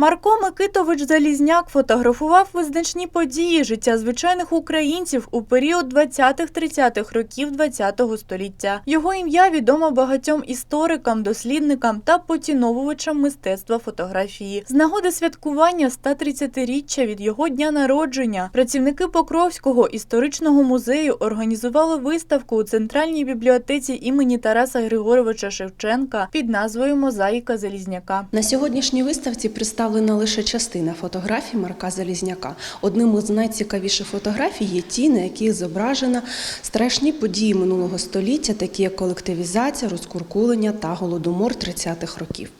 Марко Микитович Залізняк фотографував визначні події життя звичайних українців у період 20-30-х років ХХ століття. Його ім'я відомо багатьом історикам, дослідникам та поціновувачам мистецтва фотографії. З нагоди святкування 130-річчя від його дня народження працівники Покровського історичного музею організували виставку у центральній бібліотеці імені Тараса Григоровича Шевченка під назвою Мозаїка Залізняка. На сьогоднішній виставці представлена лише частина фотографій Марка Залізняка. Одним із найцікавіших фотографій є ті, на яких зображено страшні події минулого століття, такі як колективізація, розкуркулення та голодомор 30-х років.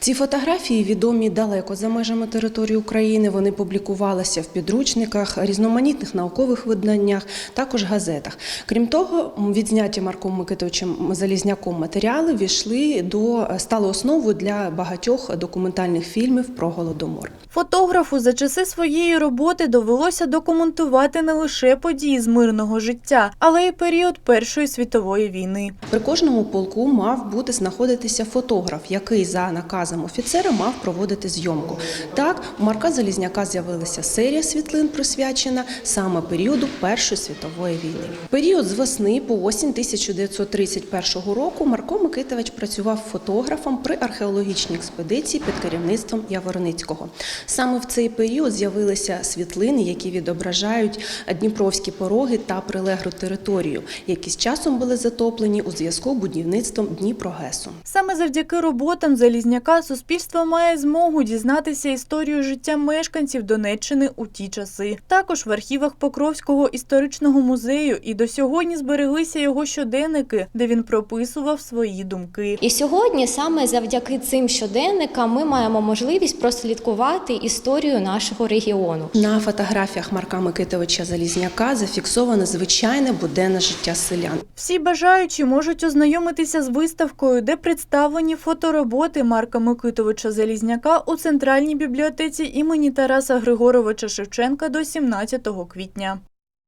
Ці фотографії відомі далеко за межами території України. Вони публікувалися в підручниках, різноманітних наукових виданнях, також газетах. Крім того, відзняті Марком Микитовичем Залізняком матеріали війшли до стали основою для багатьох документальних фільмів про голодомор. Фотографу за часи своєї роботи довелося документувати не лише події з мирного життя, але й період Першої світової війни. При кожному полку мав бути знаходитися фотограф, який за наказом офіцера мав проводити зйомку. Так, у Марка Залізняка з'явилася серія світлин, присвячена саме періоду Першої світової війни. Період з весни по осінь 1931 року Марко Микитович працював фотографом при археологічній експедиції під керівництвом Яворницького. Саме в цей період з'явилися світлини, які відображають дніпровські пороги та прилеглу територію, які з часом були затоплені у зв'язку з будівництвом Дніпрогесу. Саме завдяки роботам Залізняка суспільство має змогу дізнатися історію життя мешканців Донеччини у ті часи. Також в архівах Покровського історичного музею і до сьогодні збереглися його щоденники, де він прописував свої думки. І сьогодні саме завдяки цим щоденникам ми маємо можливість прослідкувати історію нашого регіону. На фотографіях Марка Микитовича Залізняка зафіксоване звичайне буденне життя селян. Всі бажаючі можуть ознайомитися з виставкою, де представлені фотороботи Марка Микитовича Залізняка у центральній бібліотеці імені Тараса Григоровича Шевченка до 17 квітня.